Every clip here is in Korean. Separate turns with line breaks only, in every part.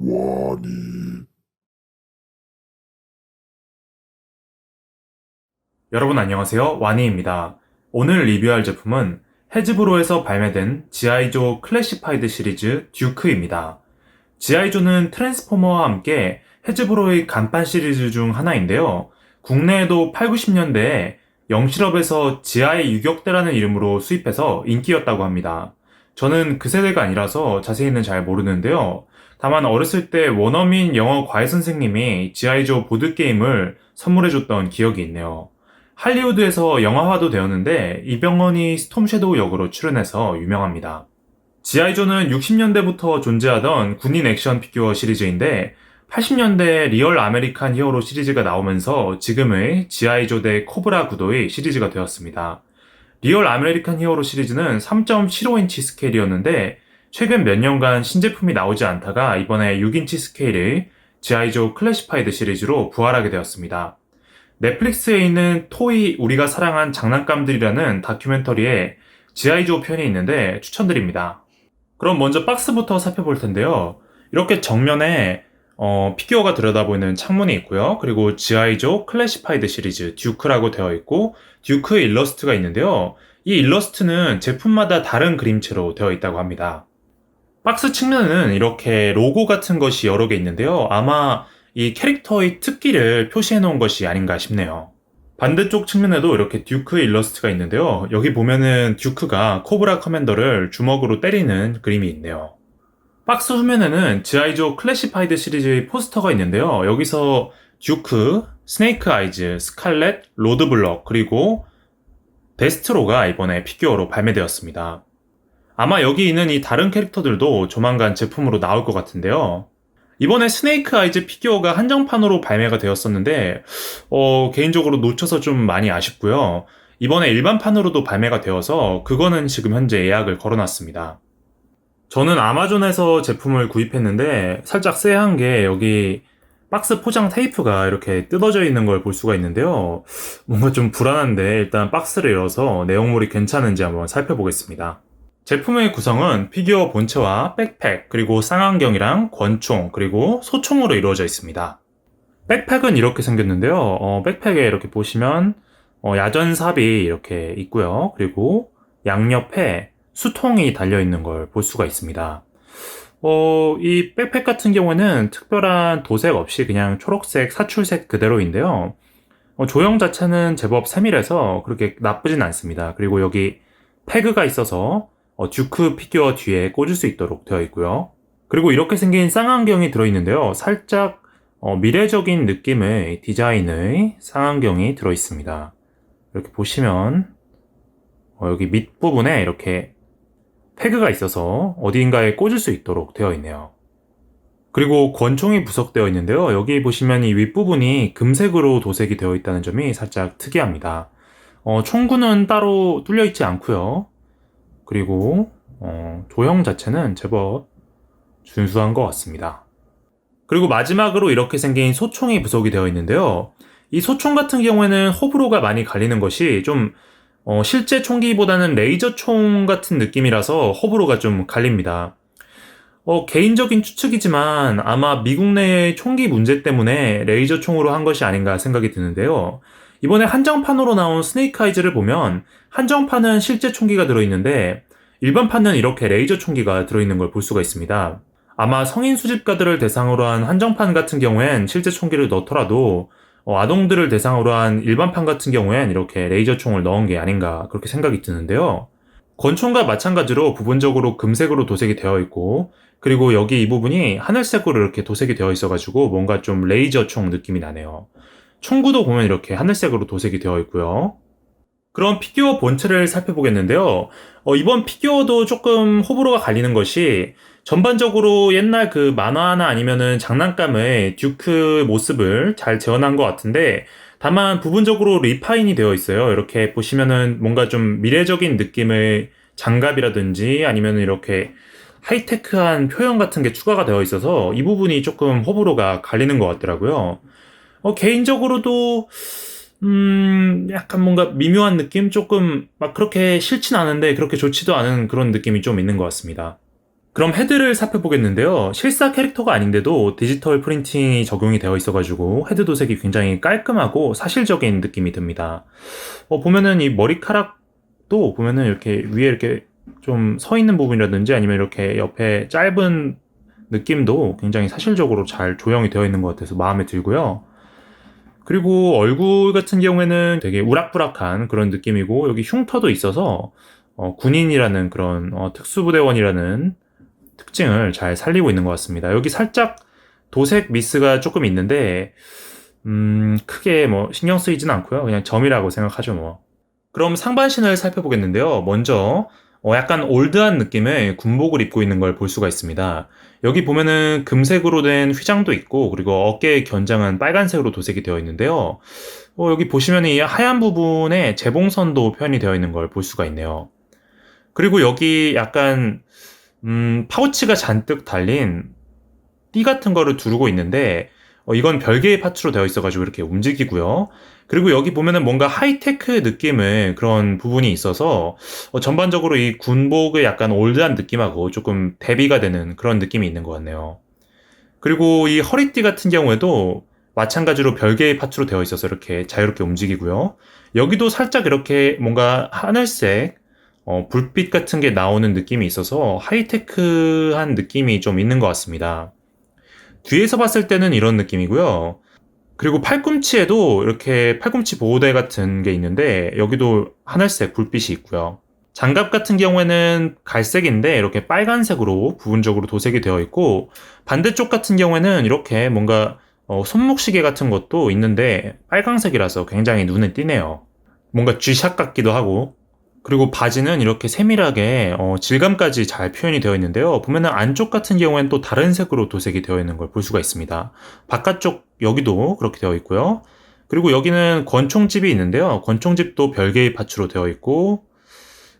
와니.
여러분 안녕하세요. 와니입니다. 오늘 리뷰할 제품은 헤즈브로에서 발매된 지아이조 클래시파이드 시리즈 듀크입니다. 지아이조는 트랜스포머와 함께 헤즈브로의 간판 시리즈 중 하나인데요. 국내에도 8, 90년대에 영실업에서 지하의 유격대라는 이름으로 수입해서 인기였다고 합니다. 저는 그 세대가 아니라서 자세히는 잘 모르는데요. 다만 어렸을 때 원어민 영어 과외 선생님이 지아이조 보드게임을 선물해줬던 기억이 있네요. 할리우드에서 영화화도 되었는데 이병헌이 스톰 섀도우 역으로 출연해서 유명합니다. 지아이조는 60년대부터 존재하던 군인 액션 피규어 시리즈인데 80년대 리얼 아메리칸 히어로 시리즈가 나오면서 지금의 지아이조 대 코브라 구도의 시리즈가 되었습니다. 리얼 아메리칸 히어로 시리즈는 3.75인치 스케일이었는데 최근 몇 년간 신제품이 나오지 않다가 이번에 6인치 스케일의 지아이조 클래시파이드 시리즈로 부활하게 되었습니다. 넷플릭스에 있는 토이 우리가 사랑한 장난감들이라는 다큐멘터리에 지아이조 편이 있는데 추천드립니다. 그럼 먼저 박스부터 살펴볼 텐데요. 이렇게 정면에 어, 피규어가 들여다보이는 창문이 있고요. 그리고 지아이조 클래시파이드 시리즈 듀크라고 되어 있고 듀크 일러스트가 있는데요. 이 일러스트는 제품마다 다른 그림체로 되어 있다고 합니다. 박스 측면에는 이렇게 로고 같은 것이 여러 개 있는데요. 아마 이 캐릭터의 특기를 표시해 놓은 것이 아닌가 싶네요. 반대쪽 측면에도 이렇게 듀크 일러스트가 있는데요. 여기 보면은 듀크가 코브라 커맨더를 주먹으로 때리는 그림이 있네요. 박스 후면에는 지아이조 클래시파이드 시리즈의 포스터가 있는데요. 여기서 듀크, 스네이크 아이즈, 스칼렛, 로드블럭, 그리고 데스트로가 이번에 피규어로 발매되었습니다. 아마 여기 있는 이 다른 캐릭터들도 조만간 제품으로 나올 것 같은데요. 이번에 스네이크 아이즈 피규어가 한정판으로 발매가 되었었는데, 어, 개인적으로 놓쳐서 좀 많이 아쉽고요. 이번에 일반판으로도 발매가 되어서 그거는 지금 현재 예약을 걸어놨습니다. 저는 아마존에서 제품을 구입했는데 살짝 쎄한 게 여기 박스 포장 테이프가 이렇게 뜯어져 있는 걸 볼 수가 있는데요. 뭔가 좀 불안한데 일단 박스를 열어서 내용물이 괜찮은지 한번 살펴보겠습니다. 제품의 구성은 피규어 본체와 백팩, 그리고 쌍안경이랑 권총, 그리고 소총으로 이루어져 있습니다. 백팩은 이렇게 생겼는데요. 어, 백팩에 이렇게 보시면 어, 야전삽이 이렇게 있고요. 그리고 양옆에 수통이 달려 있는 걸 볼 수가 있습니다. 어, 이 백팩 같은 경우에는 특별한 도색 없이 그냥 초록색 사출색 그대로인데요. 어, 조형 자체는 제법 세밀해서 그렇게 나쁘진 않습니다. 그리고 여기 패그가 있어서 어, 듀크 피규어 뒤에 꽂을 수 있도록 되어 있고요. 그리고 이렇게 생긴 쌍안경이 들어있는데요. 살짝 어, 미래적인 느낌의 디자인의 쌍안경이 들어있습니다. 이렇게 보시면 어, 여기 밑부분에 이렇게 패그가 있어서 어디인가에 꽂을 수 있도록 되어 있네요. 그리고 권총이 부석되어 있는데요. 여기 보시면 이 윗부분이 금색으로 도색이 되어 있다는 점이 살짝 특이합니다. 어, 총구는 따로 뚫려 있지 않고요. 그리고 어, 조형 자체는 제법 준수한 것 같습니다. 그리고 마지막으로 이렇게 생긴 소총이 부속이 되어 있는데요. 이 소총 같은 경우에는 호불호가 많이 갈리는 것이 좀 어, 실제 총기보다는 레이저 총 같은 느낌이라서 호불호가 좀 갈립니다. 어, 개인적인 추측이지만 아마 미국 내의 총기 문제 때문에 레이저 총으로 한 것이 아닌가 생각이 드는데요. 이번에 한정판으로 나온 스네이크 아이즈를 보면 한정판은 실제 총기가 들어있는데 일반판은 이렇게 레이저 총기가 들어있는 걸 볼 수가 있습니다. 아마 성인 수집가들을 대상으로 한 한정판 같은 경우엔 실제 총기를 넣더라도 어, 아동들을 대상으로 한 일반판 같은 경우엔 이렇게 레이저 총을 넣은 게 아닌가 그렇게 생각이 드는데요. 권총과 마찬가지로 부분적으로 금색으로 도색이 되어 있고 그리고 여기 이 부분이 하늘색으로 이렇게 도색이 되어 있어가지고 뭔가 좀 레이저 총 느낌이 나네요. 총구도 보면 이렇게 하늘색으로 도색이 되어 있고요. 그럼 피규어 본체를 살펴보겠는데요. 어, 이번 피규어도 조금 호불호가 갈리는 것이 전반적으로 옛날 그 만화나 아니면은 장난감의 듀크 모습을 잘 재현한 것 같은데 다만 부분적으로 리파인이 되어 있어요. 이렇게 보시면은 뭔가 좀 미래적인 느낌의 장갑이라든지 아니면 이렇게 하이테크한 표현 같은 게 추가가 되어 있어서 이 부분이 조금 호불호가 갈리는 것 같더라고요. 어, 개인적으로도 음, 약간 뭔가 미묘한 느낌? 조금 막 그렇게 싫진 않은데 그렇게 좋지도 않은 그런 느낌이 좀 있는 것 같습니다. 그럼 헤드를 살펴보겠는데요. 실사 캐릭터가 아닌데도 디지털 프린팅이 적용이 되어 있어가지고 헤드 도색이 굉장히 깔끔하고 사실적인 느낌이 듭니다. 어, 보면은 이 머리카락도 보면은 이렇게 위에 이렇게 좀 서 있는 부분이라든지 아니면 이렇게 옆에 짧은 느낌도 굉장히 사실적으로 잘 조형이 되어 있는 것 같아서 마음에 들고요. 그리고 얼굴 같은 경우에는 되게 우락부락한 그런 느낌이고 여기 흉터도 있어서 어, 군인이라는 그런 어, 특수부대원이라는 특징을 잘 살리고 있는 것 같습니다. 여기 살짝 도색 미스가 조금 있는데 음, 크게 뭐 신경 쓰이진 않고요. 그냥 점이라고 생각하죠 뭐. 그럼 상반신을 살펴보겠는데요. 먼저 어, 약간 올드한 느낌의 군복을 입고 있는 걸 볼 수가 있습니다. 여기 보면은 금색으로 된 휘장도 있고 그리고 어깨 견장은 빨간색으로 도색이 되어 있는데요. 어, 여기 보시면 이 하얀 부분에 재봉선도 표현이 되어 있는 걸 볼 수가 있네요. 그리고 여기 약간 음, 파우치가 잔뜩 달린 띠 같은 거를 두르고 있는데 어, 이건 별개의 파츠로 되어 있어가지고 이렇게 움직이고요. 그리고 여기 보면은 뭔가 하이테크 느낌의 그런 부분이 있어서 어, 전반적으로 이 군복의 약간 올드한 느낌하고 조금 대비가 되는 그런 느낌이 있는 것 같네요. 그리고 이 허리띠 같은 경우에도 마찬가지로 별개의 파츠로 되어 있어서 이렇게 자유롭게 움직이고요. 여기도 살짝 이렇게 뭔가 하늘색 어, 불빛 같은 게 나오는 느낌이 있어서 하이테크한 느낌이 좀 있는 것 같습니다. 뒤에서 봤을 때는 이런 느낌이고요. 그리고 팔꿈치에도 이렇게 팔꿈치 보호대 같은 게 있는데 여기도 하늘색 불빛이 있고요. 장갑 같은 경우에는 갈색인데 이렇게 빨간색으로 부분적으로 도색이 되어 있고 반대쪽 같은 경우에는 이렇게 뭔가 어, 손목시계 같은 것도 있는데 빨강색이라서 굉장히 눈에 띄네요. 뭔가 G샷 같기도 하고 그리고 바지는 이렇게 세밀하게 어, 질감까지 잘 표현이 되어 있는데요. 보면은 안쪽 같은 경우에는 또 다른 색으로 도색이 되어 있는 걸 볼 수가 있습니다. 바깥쪽 여기도 그렇게 되어 있고요. 그리고 여기는 권총집이 있는데요. 권총집도 별개의 파츠로 되어 있고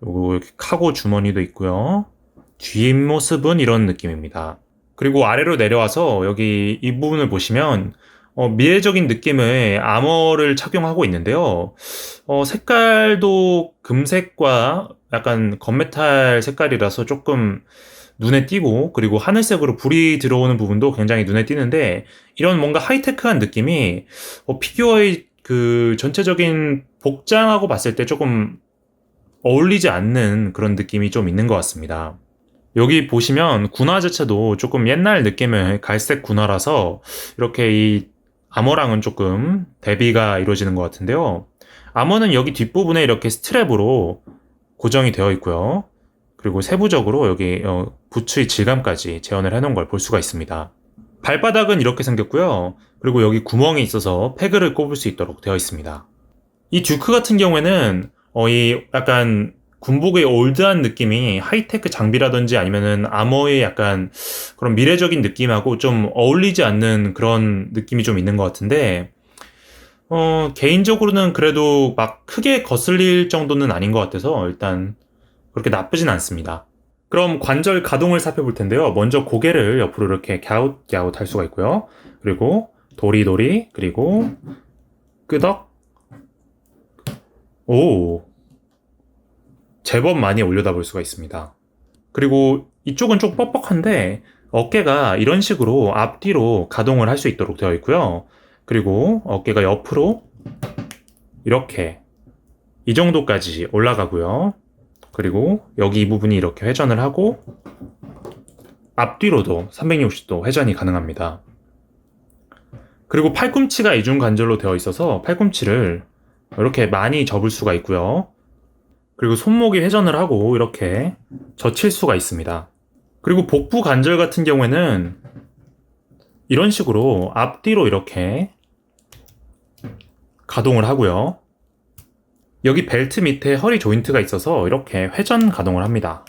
그리고 이렇게 카고 주머니도 있고요. 뒷모습은 이런 느낌입니다. 그리고 아래로 내려와서 여기 이 부분을 보시면 어, 미래적인 느낌의 아머를 착용하고 있는데요. 어, 색깔도 금색과 약간 건메탈 색깔이라서 조금 눈에 띄고 그리고 하늘색으로 불이 들어오는 부분도 굉장히 눈에 띄는데 이런 뭔가 하이테크한 느낌이 어, 피규어의 그 전체적인 복장하고 봤을 때 조금 어울리지 않는 그런 느낌이 좀 있는 것 같습니다. 여기 보시면 군화 자체도 조금 옛날 느낌의 갈색 군화라서 이렇게 이 암호랑은 조금 대비가 이루어지는 것 같은데요. 암호는 여기 뒷부분에 이렇게 스트랩으로 고정이 되어 있고요. 그리고 세부적으로 여기 어, 부츠의 질감까지 재현을 해놓은 걸 볼 수가 있습니다. 발바닥은 이렇게 생겼고요. 그리고 여기 구멍이 있어서 패그를 꼽을 수 있도록 되어 있습니다. 이 듀크 같은 경우에는 어, 이 약간 군복의 올드한 느낌이 하이테크 장비라든지 아니면은 아머의 약간 그런 미래적인 느낌하고 좀 어울리지 않는 그런 느낌이 좀 있는 것 같은데, 어, 개인적으로는 그래도 막 크게 거슬릴 정도는 아닌 것 같아서 일단 그렇게 나쁘진 않습니다. 그럼 관절 가동을 살펴볼 텐데요. 먼저 고개를 옆으로 이렇게 갸웃갸웃 할 수가 있고요. 그리고 도리도리, 그리고 끄덕, 오, 제법 많이 올려다 볼 수가 있습니다. 그리고 이쪽은 좀 뻑뻑한데 어깨가 이런 식으로 앞뒤로 가동을 할 수 있도록 되어 있고요. 그리고 어깨가 옆으로 이렇게 이 정도까지 올라가고요. 그리고 여기 이 부분이 이렇게 회전을 하고 앞뒤로도 360도 회전이 가능합니다. 그리고 팔꿈치가 이중 관절로 되어 있어서 팔꿈치를 이렇게 많이 접을 수가 있고요. 그리고 손목이 회전을 하고 이렇게 젖힐 수가 있습니다. 그리고 복부 관절 같은 경우에는 이런 식으로 앞뒤로 이렇게 가동을 하고요. 여기 벨트 밑에 허리 조인트가 있어서 이렇게 회전 가동을 합니다.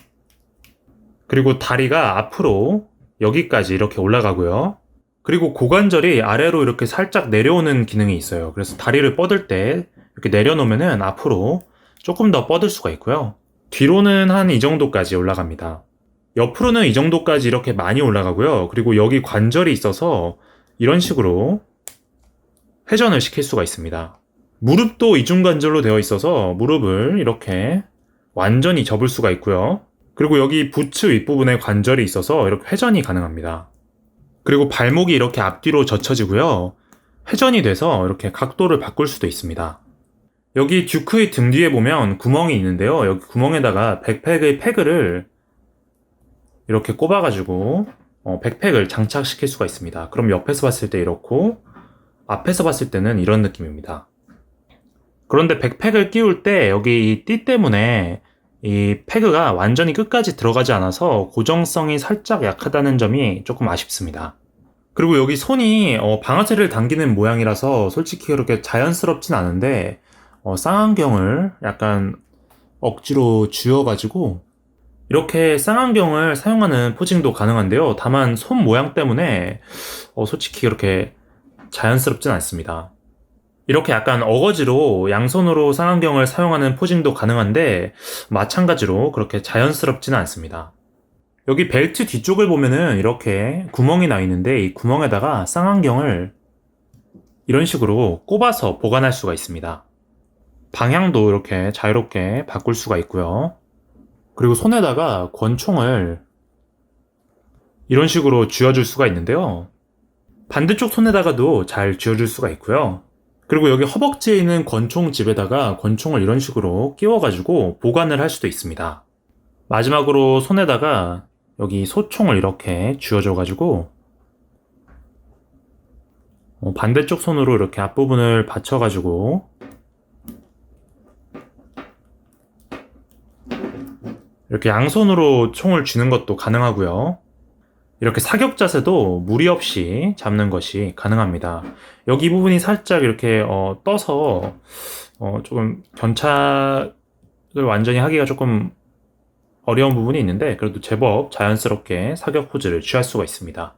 그리고 다리가 앞으로 여기까지 이렇게 올라가고요. 그리고 고관절이 아래로 이렇게 살짝 내려오는 기능이 있어요. 그래서 다리를 뻗을 때 이렇게 내려놓으면 앞으로 조금 더 뻗을 수가 있고요. 뒤로는 한 이 정도까지 올라갑니다. 옆으로는 이 정도까지 이렇게 많이 올라가고요. 그리고 여기 관절이 있어서 이런 식으로 회전을 시킬 수가 있습니다. 무릎도 이중관절로 되어 있어서 무릎을 이렇게 완전히 접을 수가 있고요. 그리고 여기 부츠 윗부분에 관절이 있어서 이렇게 회전이 가능합니다. 그리고 발목이 이렇게 앞뒤로 젖혀지고요. 회전이 돼서 이렇게 각도를 바꿀 수도 있습니다. 여기 듀크의 등 뒤에 보면 구멍이 있는데요. 여기 구멍에다가 백팩의 패그를 이렇게 꼽아가지고 어, 백팩을 장착시킬 수가 있습니다. 그럼 옆에서 봤을 때 이렇고 앞에서 봤을 때는 이런 느낌입니다. 그런데 백팩을 끼울 때 여기 이 띠 때문에 이 패그가 완전히 끝까지 들어가지 않아서 고정성이 살짝 약하다는 점이 조금 아쉽습니다. 그리고 여기 손이 어, 방아쇠를 당기는 모양이라서 솔직히 그렇게 자연스럽진 않은데 어, 쌍안경을 약간 억지로 쥐어가지고 이렇게 쌍안경을 사용하는 포징도 가능한데요. 다만 손 모양 때문에 어, 솔직히 그렇게 자연스럽진 않습니다. 이렇게 약간 어거지로 양손으로 쌍안경을 사용하는 포징도 가능한데 마찬가지로 그렇게 자연스럽지는 않습니다. 여기 벨트 뒤쪽을 보면은 이렇게 구멍이 나 있는데 이 구멍에다가 쌍안경을 이런 식으로 꼽아서 보관할 수가 있습니다. 방향도 이렇게 자유롭게 바꿀 수가 있고요. 그리고 손에다가 권총을 이런 식으로 쥐어줄 수가 있는데요. 반대쪽 손에다가도 잘 쥐어줄 수가 있고요. 그리고 여기 허벅지에 있는 권총 집에다가 권총을 이런 식으로 끼워가지고 보관을 할 수도 있습니다. 마지막으로 손에다가 여기 소총을 이렇게 쥐어줘가지고 어, 반대쪽 손으로 이렇게 앞부분을 받쳐가지고 이렇게 양손으로 총을 쥐는 것도 가능하고요. 이렇게 사격 자세도 무리 없이 잡는 것이 가능합니다. 여기 부분이 살짝 이렇게 어, 떠서 어, 조금 견착을 완전히 하기가 조금 어려운 부분이 있는데 그래도 제법 자연스럽게 사격 포즈를 취할 수가 있습니다.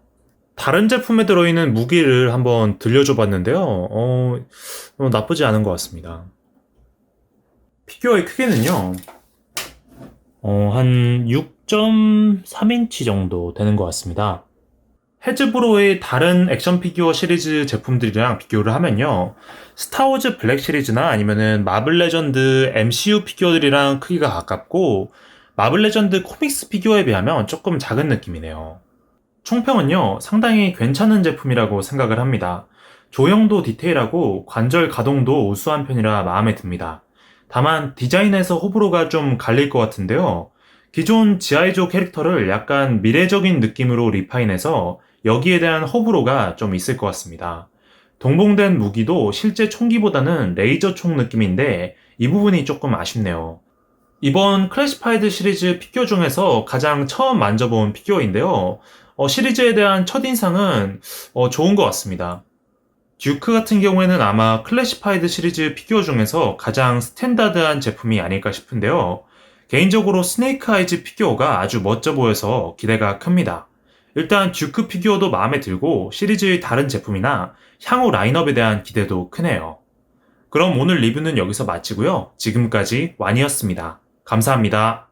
다른 제품에 들어있는 무기를 한번 들려줘 봤는데요. 어, 어, 나쁘지 않은 것 같습니다. 피규어의 크기는요. 어, 한 6.3인치 정도 되는 것 같습니다. 헤즈브로의 다른 액션 피규어 시리즈 제품들이랑 비교를 하면요. 스타워즈 블랙 시리즈나 아니면은 마블 레전드 MCU 피규어들이랑 크기가 가깝고 마블 레전드 코믹스 피규어에 비하면 조금 작은 느낌이네요. 총평은요, 상당히 괜찮은 제품이라고 생각을 합니다. 조형도 디테일하고 관절 가동도 우수한 편이라 마음에 듭니다. 다만 디자인에서 호불호가 좀 갈릴 것 같은데요. 기존 지아이조 캐릭터를 약간 미래적인 느낌으로 리파인해서 여기에 대한 호불호가 좀 있을 것 같습니다. 동봉된 무기도 실제 총기보다는 레이저 총 느낌인데 이 부분이 조금 아쉽네요. 이번 클래시파이드 시리즈 피규어 중에서 가장 처음 만져본 피규어인데요. 어, 시리즈에 대한 첫인상은 어, 좋은 것 같습니다. 듀크 같은 경우에는 아마 클래시파이드 시리즈 피규어 중에서 가장 스탠다드한 제품이 아닐까 싶은데요. 개인적으로 스네이크 아이즈 피규어가 아주 멋져 보여서 기대가 큽니다. 일단 듀크 피규어도 마음에 들고 시리즈의 다른 제품이나 향후 라인업에 대한 기대도 크네요. 그럼 오늘 리뷰는 여기서 마치고요. 지금까지 완이었습니다. 감사합니다.